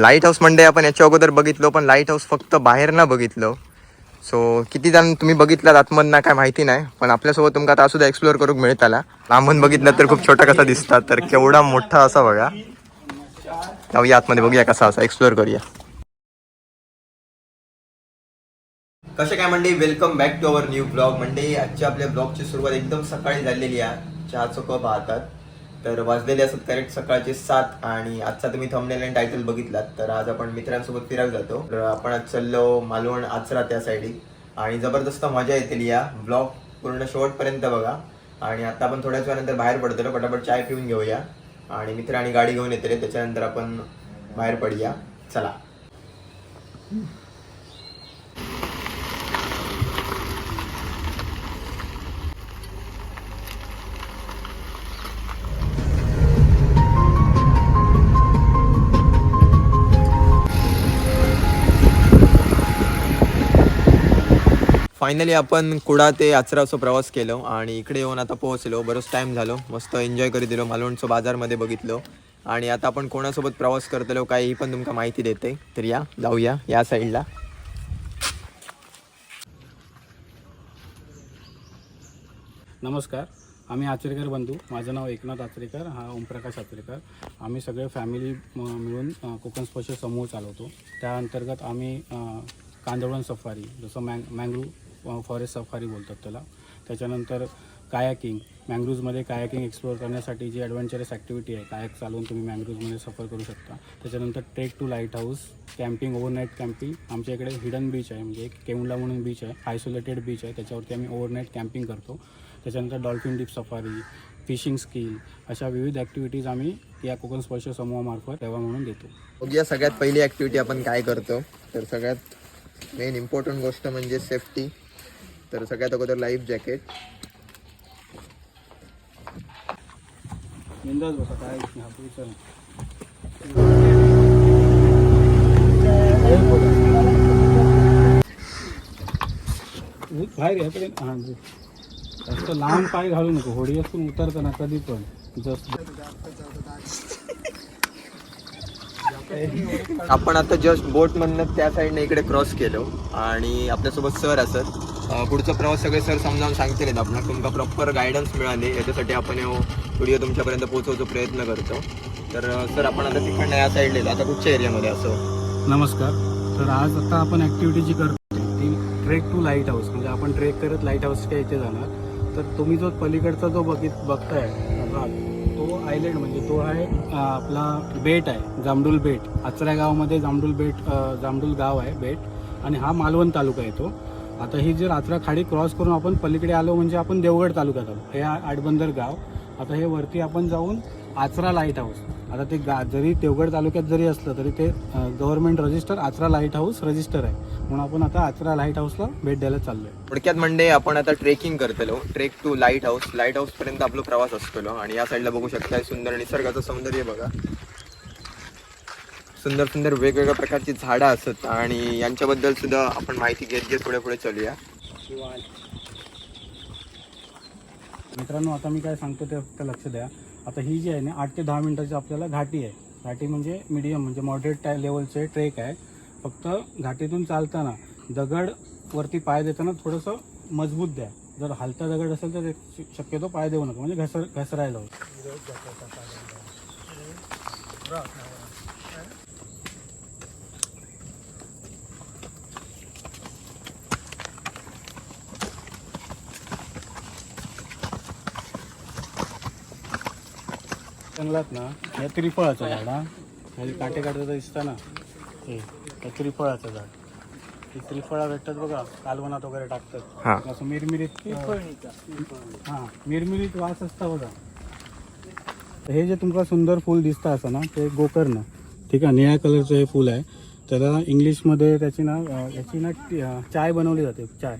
Light house Monday आपण याच्या अगोदर बघितलो पण लाइट हाऊस फक्त बाहेर ना बघितलो. सो किती जण तुम्ही बघितलात आतमधनं काय माहिती नाही पण आपल्यासोबत तुमका आता सुद्धा एक्सप्लोअर करूक मिळताला. लांबून बघितलं तर खूप छोटा कसा दिसतात तर केवढा मोठा असा बघा. जाऊया आतमध्ये बघूया कसा असा एक्सप्लोअर करूया. कसे काय म्हणजे welcome back to our new blog म्हणजे आजच्या आपल्या ब्लॉगची सुरुवात एकदम सकाळी झालेली आहे. चहाचं कप पाहतात तर वाजलेले असत करेक्ट सकाळचे सात आणि आजचा तुम्ही थंबनेल आणि टायटल बघितलात तर आज आपण मित्रांसोबत फिरायला जातो. तर आपण आज चाललो मालवण आचरा त्या साईडी आणि जबरदस्त मजा येतील या ब्लॉग पूर्ण शेवटपर्यंत बघा. आणि आता आपण थोड्याच वेळानंतर बाहेर पडतो पटापट चाय पिऊन घेऊया. आणि मित्र आणि गाडी घेऊन येते त्याच्यानंतर आपण बाहेर पडूया. चला. फायनली आपण कुडा ते आचराचा प्रवास केलो आणि इकडे येऊन आता पोहोचलो. बरंच टाईम झालो. मस्त एन्जॉय करीत दिलो मालवणचं बाजारमध्ये बघितलो. आणि आता आपण कोणासोबत प्रवास करतलो काय ही पण तुमका माहिती देते. तर या जाऊया या साईडला नमस्कार. आम्ही आचरेकर बंधू. माझं नाव एकनाथ आचरेकर. हा ओमप्रकाश आचरेकर. आम्ही सगळे फॅमिली मिळून कोकण स्पर्श समूह चालवतो. त्या अंतर्गत आम्ही कांदळवन सफारी जसं मँग मँग्रू फॉरेस्ट सफारी बोलतात त्याला. त्याच्यानंतर कायाकिंग मँग्रूजमध्ये कायाकिंग एक्सप्लोअर करण्यासाठी जी ॲडव्हेंचरस ॲक्टिव्हिटी आहे कायक चालवून तुम्ही मँग्रूजमध्ये सफर करू शकता. त्याच्यानंतर trek to lighthouse camping overnight camping आमच्या इकडे हिडन बीच आहे म्हणजे एक केवंडा म्हणून बीच आहे आयसोलेटेड बीच आहे. त्याच्यावरती आम्ही ओव्हरनाईट कॅम्पिंग करतो. त्याच्यानंतर dolphin deep safari fishing skill अशा विविध ॲक्टिव्हिटीज आम्ही या कोकण स्पर्श समूहामार्फत तेव्हा म्हणून देतो. या सगळ्यात पहिली ॲक्टिव्हिटी आपण काय करतो? तर सगळ्यात मेन इम्पॉर्टंट गोष्ट म्हणजे सेफ्टी तर सगळ्यात अगोदर लाईफ जॅकेट बाहेर हां जास्त लहान पाय घालू नको. होडी असून उतरताना कधी पण. जस्ट आपण आता जस्ट बोट मधनं त्या साईडने इकडे क्रॉस केलो. आणि आपल्यासोबत सर असत. पुढचा प्रवास सगळे सर समजावून सांगतील. आपण तुमका प्रॉपर गायडन्स मिळाले. याच्यासाठी आपण व्हिडिओ तुमच्यापर्यंत पोहोचवचा प्रयत्न करतो. तर सर आपण आता तिकडनं या साईडला आता कुठच्या एरियामध्ये असं? नमस्कार. तर आज आता आपण ॲक्टिव्हिटी जी करतो ती ट्रेक टू लाइट हाऊस म्हणजे आपण ट्रेक करत लाइट हाऊसच्या इथे जाणार. तर तुम्ही जो पलीकडचा जो बघित बघताय भाग तो आयलंड म्हणजे तो आहे आपला बेट आहे जांभडूल बेट. आचऱ्या गावामध्ये जांभडूल बेट अं, जांभडूल गाव आहे बेट. आणि हा मालवण तालुका येतो आता ही जर रात्रा खाडी क्रॉस करून आपण पलीकडे आलो म्हणजे आपण देवगड तालुक्यात आलो. हे आडबंदर गाव. आता हे वरती आपण जाऊन आचरा लाइट हाऊस. आता ते गा जरी देवगड तालुक्यात जरी असलं तरी ते government register Achara lighthouse register आहे. म्हणून आपण आता आचरा लाइट हाऊसला भेट द्यायला चाललोय. थोडक्यात म्हणजे आपण आता ट्रेकिंग करतलो. Trek to lighthouse lighthouse पर्यंत आपला प्रवास असतो आणि या साईडला बघू शकता सुंदर निसर्गाचं सौंदर्य बघा. सुंदर सुंदर वेगवेगळ्या प्रकारची झाडं असत आणि यांच्याबद्दल सुद्धा आपण माहिती घेत घेत पुढे पुढे चलूया. मित्रांनो आता मी काय सांगतो ते फक्त लक्ष द्या. आता ही जी आहे ना आठ ते दहा मिनिटाची आपल्याला घाटी आहे. घाटी म्हणजे मीडियम म्हणजे मॉडरेट लेवलचे ट्रेक आहे. फक्त घाटीतून चालताना दगड वरती पाय देताना थोडंसं मजबूत द्या. जर हलता दगड असेल तर ते शक्यतो पाय देऊ नका. म्हणजे घसर घसरायला होतं. जंगलात ना हे त्रिफळाचं झाड हा. हे काटे काटेचं दिसतं ना. हे हे त्रिफळाचं झाड. ही त्रिफळा भेटतात बघा कालवनात वगैरे हा. टाकतात असं मिरमिरीत हां मिरमिरीत वास असता बघा. तर हे जे तुमका सुंदर फूल दिसतं असं ना ते गोकर्ण ठीक आहे निळ्या कलरचं हे फूल आहे. त्याला इंग्लिशमध्ये त्याची ना अं, याची ना टी- अं, चाय बनवली जाते चाय.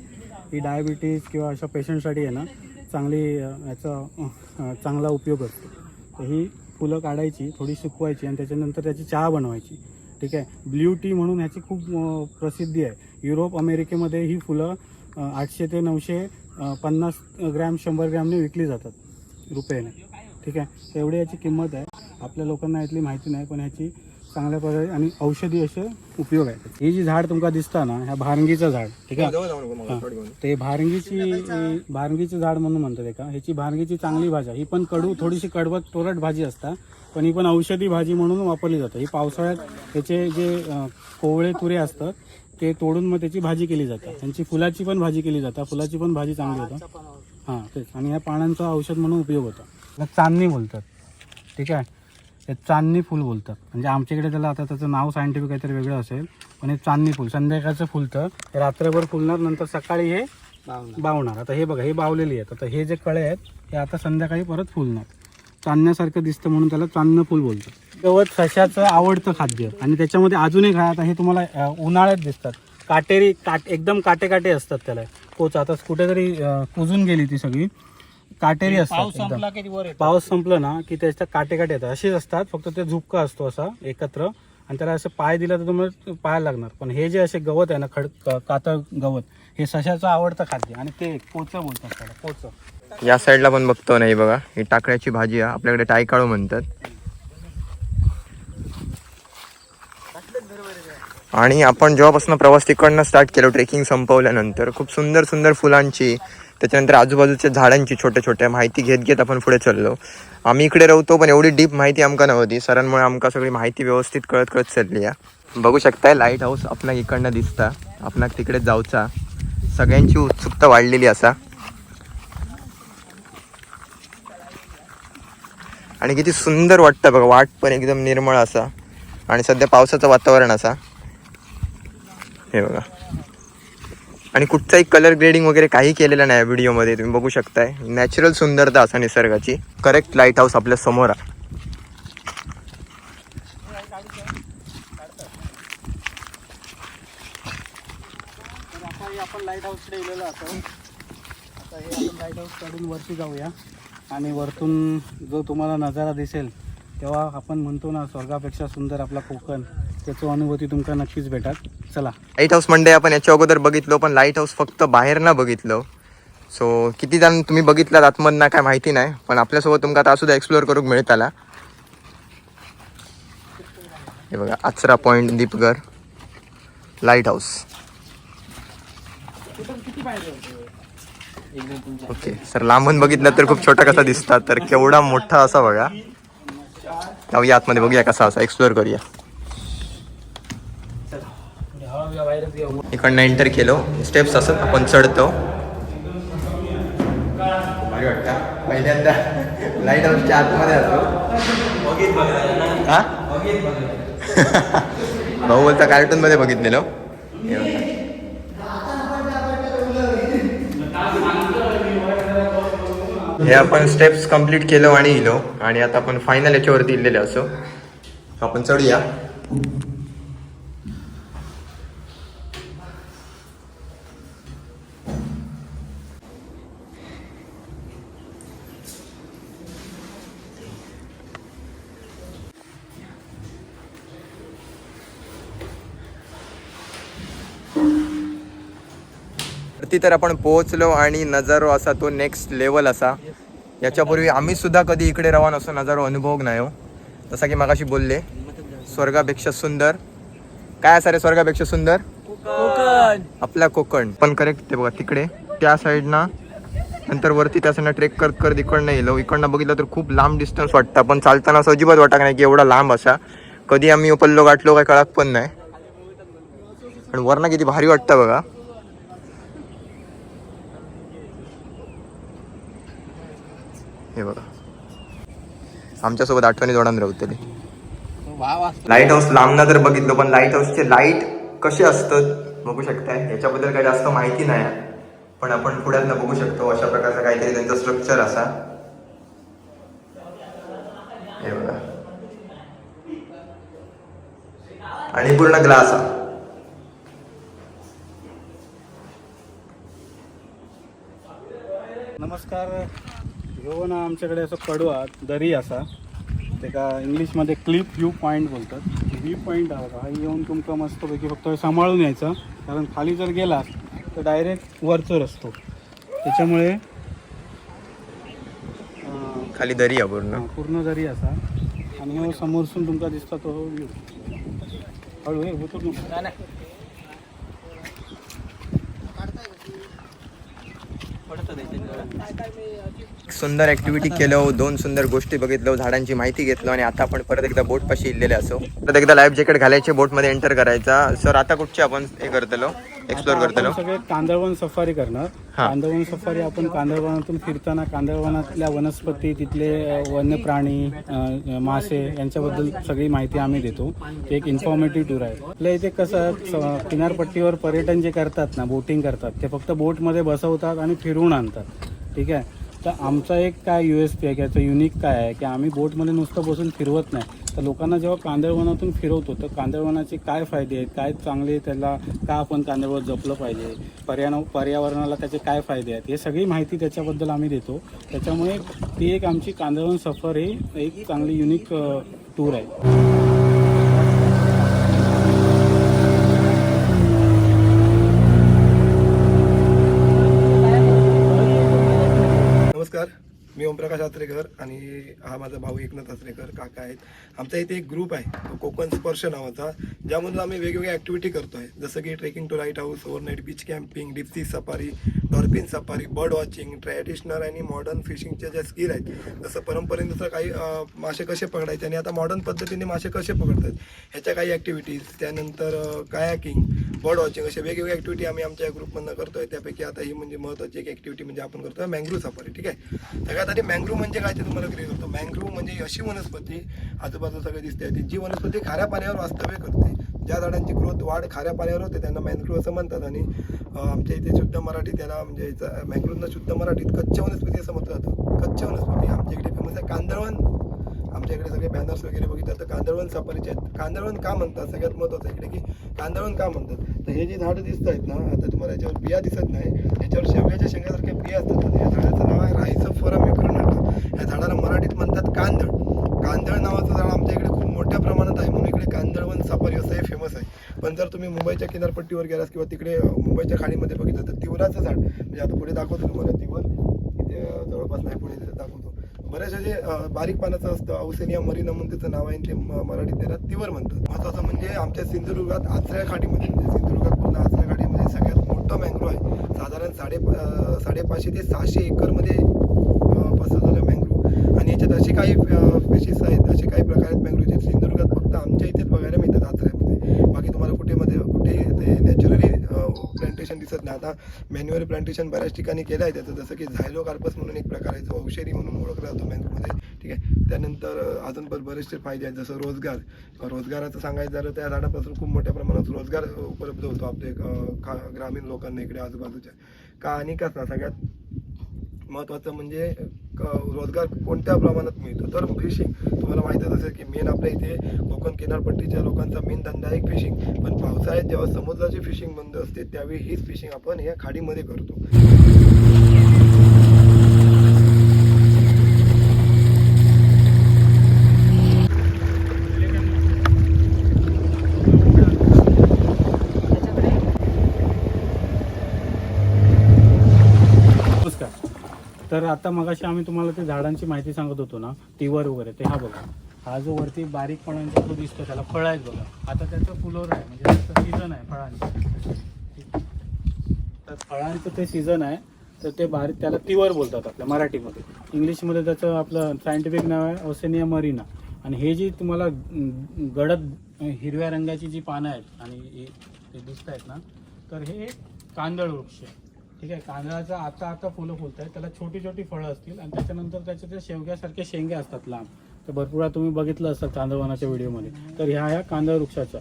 ही डायबिटीज किंवा अशा पेशंटसाठी आहे ना चांगली अं, याचा अं, चांगला उपयोग असतो. तर ही फुलं काढायची थोडी सुकवायची आणि त्याच्यानंतर त्याची चहा बनवायची. ठीक आहे? ब्ल्यू टी म्हणून ह्याची खूप प्रसिद्धी आहे. युरोप अमेरिकेमध्ये ही फुलं आठशे ते नऊशे पन्नास ग्रॅम शंभर ग्रॅमने विकली जातात रुपयाने. ठीक आहे? एवढी याची किंमत आहे. आपल्या लोकांना यातली माहिती नाही पण ह्याची चांगल्या प्रकारे आणि औषधी असे उपयोग आहेत. ही जी झाड तुमका दिसता ना ह्या भारंगीचं झाड ठीक आहे? हा. ते भारंगीची भारंगीचं झाड म्हणून म्हणतात एका. ह्याची भारंगीची चांगली भाजी आहे. ही पण कडू थोडीशी कडवट तोरट भाजी असता पण ही पण औषधी भाजी म्हणून वापरली जाते. ही पावसाळ्यात त्याचे जे कोवळे तुरे असतात ते तोडून मग त्याची भाजी केली जाते त्यांची फुलाची पण भाजी केली जाते फुलाची पण भाजी चांगली होतं. हां तेच. आणि ह्या पानांचा औषध म्हणून उपयोग होता. चांदणी बोलतात ठीक आहे? हे चांदणी फुल बोलतात. म्हणजे आमच्याकडे त्याला आता त्याचं नाव सायंटिफिक काहीतरी वेगळं असेल पण हे चांदणी फुल संध्याकाळचं फुलतं हे रात्रभर फुलणार नंतर सकाळी हे बावणार. आता हे बघा हे बावलेली आहेत. आता हे जे कळे आहेत हे आता संध्याकाळी परत फुलणार. चांदण्यासारखं दिसतं म्हणून त्याला चांदणं फुल बोलतात. गवत सशाचं आवडतं खाद्य. आणि त्याच्यामध्ये अजून एक आहे आता हे तुम्हाला उन्हाळ्यात दिसतात. काटेरी काट एकदम काटे काटे असतात त्याला. कोच आता कुठेतरी कुजून गेली ती सगळी. काटेरी असतात एकदम. पाऊस संपलं ना की त्याच्या काटे काटे येतात. असेच असतात फक्त ते झुपका असतो असा एकत्र. आणि त्याला असं पाय दिला तर तुम्हाला पाय लागणार. पण हे जे असे गवत आहे ना खड क- कातळ गवत हे सशाचं आवडतं खाद्य. आणि ते कोच बोलतात त्याला कोच या साईडला पण बघतो नाही बघा. ही टाकळ्याची भाजी आहे. आपल्याकडे टायकाळू म्हणतात. आणि आपण जेव्हापासून प्रवास तिकडनं स्टार्ट केलो ट्रेकिंग संपवल्यानंतर खूप सुंदर सुंदर फुलांची त्याच्यानंतर आजूबाजूच्या झाडांची छोट्या छोट्या माहिती घेत घेत आपण पुढे चाललो. आम्ही इकडे राहतो पण एवढी डीप माहिती आमका नव्हती. सरांमुळे आमका सगळी माहिती व्यवस्थित कळत कळत चालली आहे. बघू शकताय लाइट हाऊस आपणाक इकडनं दिसता. आपणाक तिकडे जाऊचा. सगळ्यांची उत्सुकता वाढलेली असा. आणि किती सुंदर वाटतं बघा वाट पण एकदम निर्मळ असा. आणि सध्या पावसाचं वातावरण असा. हे बघा. आणि कुठचाही कलर ग्रेडिंग वगैरे काही केलेलं नाही व्हिडिओमध्ये तुम्ही बघू शकताय. नॅचरल सुंदरता असा निसर्गाची. करेक्ट लाइट हाऊस आपल्यासमोर आहे. आपण लाइट हाऊसकडे गेलेलो आता हे आपण लाइट हाऊस काढून वरती जाऊया. आणि वरतून जो तुम्हाला नजारा दिसेल तेव्हा आपण म्हणतो ना स्वर्गापेक्षा सुंदर आपला कोकण त्याची अनुभूती तुमका नक्कीच भेटत चला. लाइट हाऊस म्हणजे आपण याच्या अगोदर बघितलो पण लाइट हाऊस फक्त बाहेर ना बघितलं. सो किती जण तुम्ही बघितलात आतमधना काय माहिती नाही पण आपल्यासोबत तुमका आता सुद्धा एक्सप्लोअर करूक मिळताला हे बघा आचरा पॉईंट दीपगर लाइट हाऊस ओके सर लांबून बघितलं तर खूप छोटा कसा दिसतात तर केवढा मोठा असा बघा. जाऊया आतमध्ये बघूया कसा असा एक्सप्लोअर करूया इकडनं एंटर केलो. स्टेप्स असत आपण चढतो. भारी वाटतं. पहिल्यांदा लाइट हाऊसच्या आतमध्ये असतो. हा? भाऊ बोलता कार्टून मध्ये बघितलेलो. हे आपण स्टेप्स कंप्लीट केलो आणि इलो. आणि आता आपण फायनल याच्यावरती इलेले असो. आपण चढूया. वरती तर आपण पोहोचलो आणि नजारो असा तो नेक्स्ट लेवल असा. याच्यापूर्वी आम्ही सुद्धा कधी इकडे रवान असो नजारो अनुभव नाही हो. जसा की मागाशी बोलले स्वर्गापेक्षा सुंदर. काय असा रे स्वर्गापेक्षा सुंदर? कोकण. आपला कोकण. पण करेक्ट ते बघा तिकडे त्या साईडना नंतर वरती त्या साईडनं ट्रेक करत करत इकडनं येलो. इकडनं बघितलं तर खूप लांब डिस्टन्स वाटतं. पण चालताना असं अजिबात वाटत नाही की एवढा लांब असा. कधी आम्ही पल्लो गाठलो काय कळत पण नाही. पण वरनं किती भारी वाटतं बघा. हे बघा. आमच्यासोबत आठवणी जोडान राहतले लाइट हाऊस लांबना तर बघितलं पण लाइट हाऊसचे लाइट कसे असतात बघू शकताय. याच्याबद्दल काही जास्त माहिती नाही आहे. पण आपण पुढ्यातनं बघू शकतो अशा प्रकारचं काहीतरी त्यांचं स्ट्रक्चर असा. हे बघा. आणि पूर्ण ग्लास हा नमस्कार. ह्यो ना आमच्याकडे असं कडवा दरी असा. तेका इंग्लिशमध्ये क्लिप व्ह्यू पॉईंट बोलतात. व्ह्यू पॉईंट हा. हा येऊन तुमका मस्तपैकी फक्त सांभाळून यायचा कारण खाली जर गेलास तर डायरेक्ट वरचर असतो. त्याच्यामुळे खाली दरी आहे पूर्ण. हा, पूर्ण दरी असा. आणि हो समोरसून तुमका दिसता तो व्ह्यू हळू हे उतर सुंदर ऍक्टिव्हिटी केलो दोन सुंदर गोष्टी बघितलो झाडांची माहिती घेतलो आणि आता आपण परत एकदा बोट पाशी इलेले असो. परत एकदा लाईफ जॅकेट घालायचे बोटमध्ये एंटर करायचा. सर आता कुठची आपण हे करतलो? एक्सप्लोर आता करतलो आपण सगळे कांदळवन सफारी करणार. हा. कांदळवन सफारी आपण कांदळवनातून फिरताना कांदळवनातल्या वनस्पती तिथले अ, वन्य प्राणी अ, मासे यांच्याबद्दल सगळी माहिती आम्ही देतो. ते एक इन्फॉर्मेटिव्ह टूर आहे. आपल्या इथे कसं स- किनारपट्टीवर पर्यटन जे करतात ना बोटिंग करतात ते फक्त बोटमध्ये बसवतात आणि फिरवून आणतात. ठीक आहे? तर आमचा एक काय यू एस पी आहे की याचं युनिक काय आहे की आम्ही बोटमध्ये नुसतं बसून फिरवत नाही. तर लोकांना जेव्हा कांदळवनातून फिरवतो तर कांदळवनाचे काय फायदे आहेत? काय चांगले त्याला का आपण कांदळवन जपलं पाहिजे? पर्यावरण पर्यावरणाला त्याचे काय फायदे आहेत? हे सगळी माहिती त्याच्याबद्दल आम्ही देतो. त्याच्यामुळे ती एक आमची कांदळवन सफर ही एक चांगली युनिक टूर आहे नमस्कार मी ओमप्रकाश आत्रेकर आणि हा माझा भाऊ एकनाथ आत्रेकर काका आहेत. आमचा इथे एक ग्रुप आहे कोकण स्पर्श नावाचा ज्यामधून आम्ही वेगवेगळ्या ॲक्टिव्हिटी करतो आहे जसं की trekking to lighthouse overnight beach camping deep sea safari dolphin safari bird watching traditional आणि मॉडर्न फिशिंगच्या ज्या स्किल आहेत जसं परंपरेने जसं काही मासे कसे पकडायचे आणि आता मॉडर्न पद्धतीने मासे कसे पकडतात ह्याच्या काही ॲक्टिव्हिटीज त्यानंतर कायाकिंग बर्ड वॉचिंग अशा वेगवेगळ्या ॲक्टिव्हिटी आम्ही आमच्या ग्रुपमधनं करतोय. त्यापैकी आता ही म्हणजे महत्त्वाची एक ॲक्टिव्हिटी म्हणजे आपण करतोय मँग्रो सफारी ठीक आहे? सगळ्यात आधी मँग्रोव्ह म्हणजे काय ते तुम्हाला क्लिअर होतं मँग्रोव म्हणजे अशी वनस्पती आजूबाजूला सगळे दिसते. ती जी वनस्पती खाऱ्या पाण्यावर वास्तव्य करते. ज्या झाडांची ग्रोथ वाढ खाऱ्या पाण्यावर होते त्यांना मँग्रोव असं म्हणतात. आणि आमच्या इथे शुद्ध मराठी त्याला म्हणजे मँग्रोवना शुद्ध मराठीत कच्च्या वनस्पती असं म्हटलं जातं. कच्च्या वनस्पती आमच्या इकडे फेमस आहे कांदळवन. आमच्या इकडे सगळे बॅनर्स वगैरे बघितलं. तर कांदळवन सफारीचे आहेत. कांदळवन का म्हणतात? सगळ्यात महत्त्वाचं इकडे की कांदळवन का म्हणतात? तर हे जे झाडं दिसत आहेत ना आता तुम्हाला याच्यावर बिया दिसत नाही. याच्यावर शेवग्याच्या शेंगासारख्या बिया असतात. या झाडाचं नाव आहे राईचं फरम मिक्रोनट या झाडाला मराठीत म्हणतात कांदळ. कांदळ नावाचं झाड आमच्या इकडे खूप मोठ्या प्रमाणात आहे. म्हणून इकडे कांदळवन सफारी असं हे फेमस आहे. पण जर तुम्ही मुंबईच्या किनारपट्टीवर गेलास किंवा तिकडे मुंबईच्या खाडीमध्ये बघितलं तर तिवराचं झाड म्हणजे आता पुढे दाखवतो तुम्हाला तिवर इथे जवळपास नाही पुढे दाखवतो. बऱ्याचशा जे बारीक पानाचं असतं औसेनिया मरीना म्हणून त्याचं नाव आहे ते म- मराठीत त्याला तिवर म्हणतात. महत्वाचं म्हणजे आमच्या सिंधुदुर्गात आचऱ्या खाडीमध्ये म्हणजे सिंधुदुर्गात पूर्ण आचऱ्या खाडीमध्ये सगळ्यात मोठं मँग्रो आहे. साधारण साडे साडेपाचशे ते सहाशे एकरमध्ये पसरलेलं मँग्रो आणि याच्यात असे काही स्पेशीस आहेत असे काही प्रकार आहेत मँग्रोचे सिंधुदुर्गात फक्त आमच्या इथेच बघायला मिळतात आचऱ्यामध्ये. बाकी तुम्हाला कुठे प्लांटेशन दिसत नाही. आता मॅन्युअल प्लांटेशन बऱ्याच ठिकाणी केलं आहे त्याचं. जसं की झायलो कार्पस म्हणून एक प्रकार आहे जो औषधी म्हणून ओळखला जातो मँग्रोमध्ये ठीक आहे? त्यानंतर अजून पण बरेचसे फायदे आहेत जसं रोजगार. रोजगाराचं सांगायचं झालं त्या झाडापासून खूप मोठ्या प्रमाणात रोजगार उपलब्ध होतो आपले खा ग्रामीण लोकांना इकडे आजूबाजूच्या. का आणि कसं? सगळ्यात महत्त्वाचं म्हणजे रोजगार कोणत्या प्रमाणात मिळतो? तर फिशिंग तुम्हाला माहीतच असेल की मेन आपल्या इथे कोकण किनारपट्टीच्या लोकांचा मेन धंदा आहे फिशिंग पण पावसाळ्यात जेव्हा समुद्राची फिशिंग बंद असते त्यावेळी हीच फिशिंग आपण या खाडीमध्ये करतो नमस्कार तर आता मगाशी आम्ही तुम्हाला ते झाडांची माहिती सांगत होतो ना तिवर वगैरे ते हा बघा. हा जो वरती बारीकपणांचा तो दिसतो त्याला फळ आहेत बघा. आता त्याचं फुलोर आहे म्हणजे त्याचं सीझन आहे फळांचं. तर फळांचं ते सीझन आहे तर ते बारीक त्याला तिवर बोलतात आपल्या मराठीमध्ये. इंग्लिशमध्ये त्याचं आपलं सायंटिफिक नाव आहे ओसेनिया मरीना आणि हे जी तुम्हाला गडद हिरव्या रंगाची जी पानं आहेत आणि हे ते दिसत आहेत ना तर हे कांदळ वृक्ष आहे. ठीक आहे कांदळाचं आता आता फुलं फुलत आहेत त्याला छोटी छोटी फळं असतील आणि त्याच्यानंतर त्याचे ते शेवग्यासारखे शेंगे असतात लांब. तर भरपूर तुम्ही बघितलं असतं कांदळवनाच्या व्हिडिओमध्ये. तर ह्या ह्या कांदळ वृक्षाच्या.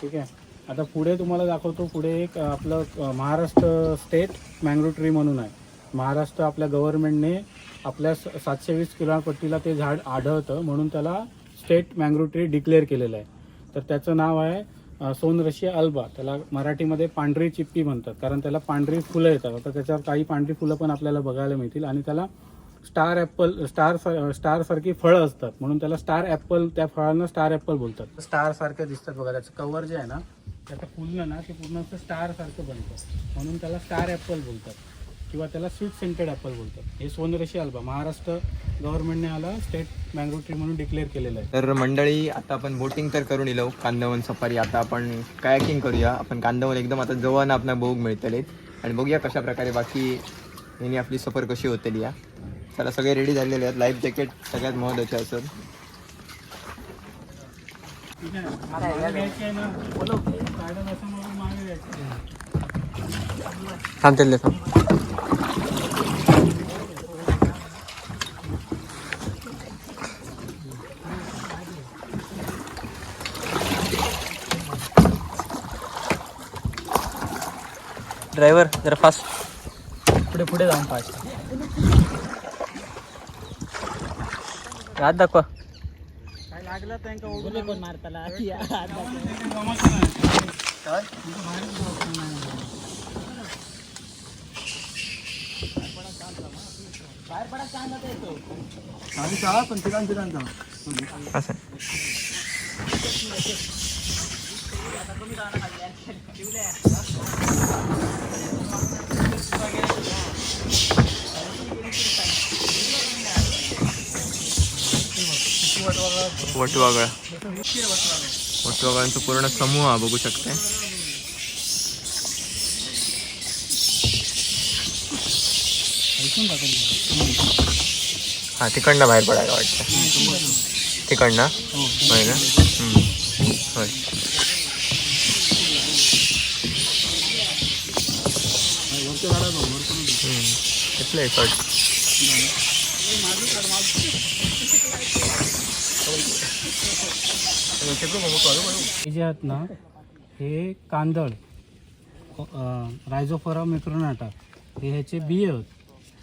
ठीक आहे आता पुढे तुम्हाला दाखवतो पुढे एक आपलं महाराष्ट्र स्टेट मँग्रो ट्री म्हणून आहे. महाराष्ट्र आपल्या गव्हर्नमेंटने आपल्या स- सातशे वीस किलोपट्टीला ते झाड आढळतं म्हणून त्याला स्टेट मँग्रो ट्री डिक्लेअर केलेलं आहे. तर त्याचं नाव आहे सोनरशी अल्बा त्याला मराठीमध्ये पांढरी चिप्पी म्हणतात कारण त्याला पांढरी फुलं येतात. आता त्याच्यावर काही पांढरी फुलं पण आपल्याला बघायला मिळतील. आणि त्याला स्टार ॲपल स्टार स्टारसारखी फळं असतात. म्हणून त्याला स्टार ॲपल त्या फळांना स्टार ॲपल बोलतात. स्टारसारखे दिसतात बघा त्याचं कवर जे आहे ना त्याचं फुलणं ना ते पूर्ण असं स्टारसारखं बनतं. म्हणून त्याला स्टार ॲपल बोलतात. किंवा त्याला स्वीट सेंटेड ॲपल बोलतात. हे सोनरशी आल्बा महाराष्ट्र गव्हर्नमेंटने आला स्टेट मँग्रो ट्री म्हणून डिक्लेअर केलेलं आहे. तर मंडळी आता आपण बोटिंग तर करून येलो. कांदवन सफारी आता आपण कायाकिंग करूया. आपण कांदवन एकदम आता जवळ आपल्या बघूक मिळतलेत आणि बघूया कशा प्रकारे बाकी यांनी आपली सफर कशी होतली या चला सगळे रेडी झालेले आहेत. लाईफ जॅकेट सगळ्यात महत्त्वाचे असत ठीक आहे मागे घ्यायची आहे ना काढत असं म्हणून मागे घ्यायची थांबतील ड्रायव्हर जरा फास्ट पुढे पुढे जाऊन पाच हात दाखवा. लागला त्यांना मारताला? असं. वटवागळा. वटवागळांचा पूर्ण समूह हा बघू शकते. हा तिकडनं बाहेर पडायला वाटतं. तिकडनं? होय ना होय. हम्म. आहे एफर्ट हे जे आहेत ना हे कांदळ रायझोफोरा मेक्रोनाटा हे ह्याचे बिये आहेत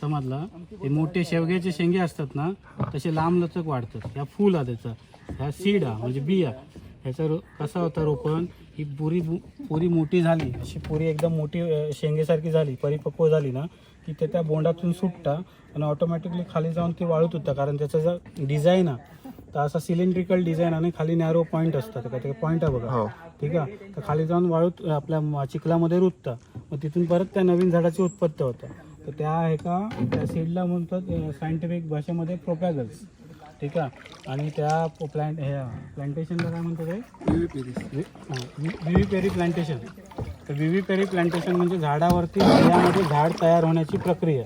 समजलं? हे मोठे शेवग्याचे शेंगे असतात ना तसे लांब लचक वाढतात. ह्या फूल हा त्याचा. ह्या सीड हा म्हणजे बिया. ह्याचा रो कसा होता रोपण? ही पुरी पुरी मोठी झाली. अशी पुरी एकदम मोठी शेंगेसारखी झाली परिपक्व झाली ना की ते त्या बोंडातून सुटता आणि ऑटोमॅटिकली खाली जाऊन ती वाळूत होतं. कारण त्याचा जर डिझाईन हा तर असा सिलेंड्रिकल डिझाईन आणि खाली नॅरो पॉईंट असतात का? ते पॉईंट आहे बघा. हो. ठीक आहे? तर खाली जाऊन वाळूत आपल्या चिखलामध्ये रुततं. मग तिथून परत त्या नवीन झाडाची उत्पत्ती होतं. तर त्या आहे का त्या सीडला म्हणतात सायंटिफिक भाषेमध्ये प्रोपॅगल्स ठीक आहे? आणि त्या प्लॅन्ट ह्या प्लांटेशनला काय म्हणतात विवी पेरी प्लांटेशन तर विवी पेरी प्लांटेशन म्हणजे झाडावरती झाड तयार होण्याची प्रक्रिया.